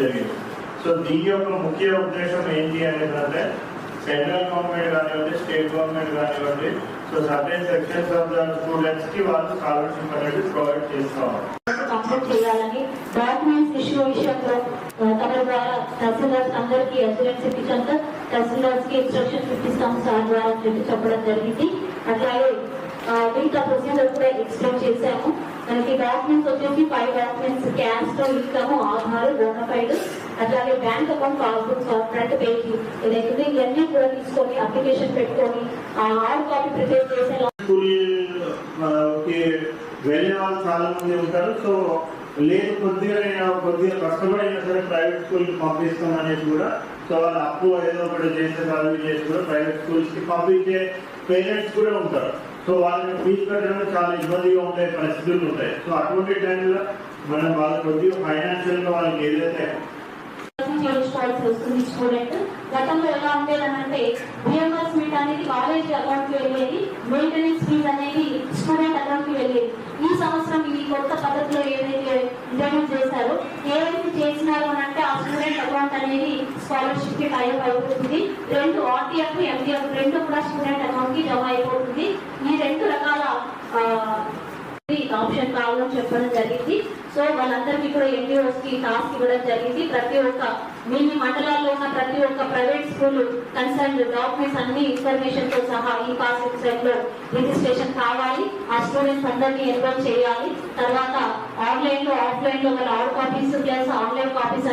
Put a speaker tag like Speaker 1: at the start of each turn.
Speaker 1: జరిగింది. సో దీని యొక్క ముఖ్య ఉద్దేశం ఏంటి అనేది అంటే సెంట్రల్ గవర్నమెంట్ కానివ్వండి స్టేట్ గవర్నమెంట్ కానివ్వండి so certain sections of the స్టూడెంట్స్కి వాళ్ళు స్కాలర్షిప్ అనేది ప్రొవైడ్ చేస్తాం
Speaker 2: కంప్లీట్ చేయాలని డాక్యుమెంట్స్ ఇష్యూ విషయంలో తమ ద్వారా అందరికీ అసూరెన్స్ ఇప్పించాక తహసీల్దార్స్కి ఇన్స్ట్రక్షన్స్ ఇప్పిస్తాం సార్ ద్వారా చెప్పి చెప్పడం జరిగింది. అట్లాగే మిగతా ప్రొసీజర్ కూడా ఎక్స్ప్లెయిన్ చేశాము. డాక్యుమెంట్స్ వచ్చేసి five documents caste income Aadhaar bonafide అట్లాగే bank account passbook front page ఇదైతే ఇవన్నీ కూడా తీసుకొని అప్లికేషన్ పెట్టుకొని ఆ హార్డ్ కాపీ ప్రిపేర్ చేసే
Speaker 1: వెళ్ళే వాళ్ళు చాలా మంది ఉంటారు. సో లేదు కొద్దిగా నేను కొద్దిగా కష్టపడైనా సరే ప్రైవేట్ స్కూల్కి పంపిస్తాం అనేది కూడా. సో వాళ్ళు అప్పు ఏదో ఒకటి చేసే చదువు చేసి కూడా ప్రైవేట్ స్కూల్స్కి పంపించే పేరెంట్స్ కూడా ఉంటారు. సో వాళ్ళని ఫీజు కట్టడం చాలా ఇబ్బందిగా ఉండే పరిస్థితులు ఉంటాయి. సో అటువంటి టైంలో మనం వాళ్ళ కొద్దిగా ఫైనాన్షియల్గా వాళ్ళకి ఏదైతే
Speaker 2: చేయించుకోవాల్సి వస్తుంది స్టూడెంట్ గతంలో ఎలా ఉండేదనంటే బిఎంఆర్ రియంబర్స్మెంట్ అనేది కాలేజ్ అకౌంట్కి వెళ్ళేది మెయింటెనెన్స్ ఫీజ్ అనేది స్టూడెంట్ అకౌంట్కి వెళ్ళేది. ఈ సంవత్సరం ఈ కొత్త పద్ధతిలో ఏదైతే ఇంట్రడ్యూస్ చేశారో ఏదైతే చేసినారు అని అంటే ఆ స్టూడెంట్ అకౌంట్ అనేది స్కాలర్షిప్కి టైప్ అయిపోతుంది రెండు ఆర్టీఎఫ్ ఎంటీఎఫ్ రెండు కూడా స్టూడెంట్ అకౌంట్కి జమ అయిపోతుంది. ఆప్షన్ కావాలని చెప్పడం జరిగింది. సో వాళ్ళందరికీ కూడా ఎన్జిఓస్కి టాస్క్ ఇవ్వడం జరిగింది. ప్రతి ఒక్క మీ మీ మండలాల్లో ఉన్న ప్రతి ఒక్క ప్రైవేట్ స్కూల్ కన్సర్న్ డాక్యుమెంట్స్ అన్ని ఇన్ఫర్మేషన్తో సహా ఈ పాస్ వెబ్సైట్లో రిజిస్ట్రేషన్ కావాలి. ఆ స్టూడెంట్స్ అందరినీ ఎన్రోల్ చేయాలి. తర్వాత ఆన్లైన్లో ఆఫ్లైన్లో వాళ్ళ all copies plus online copies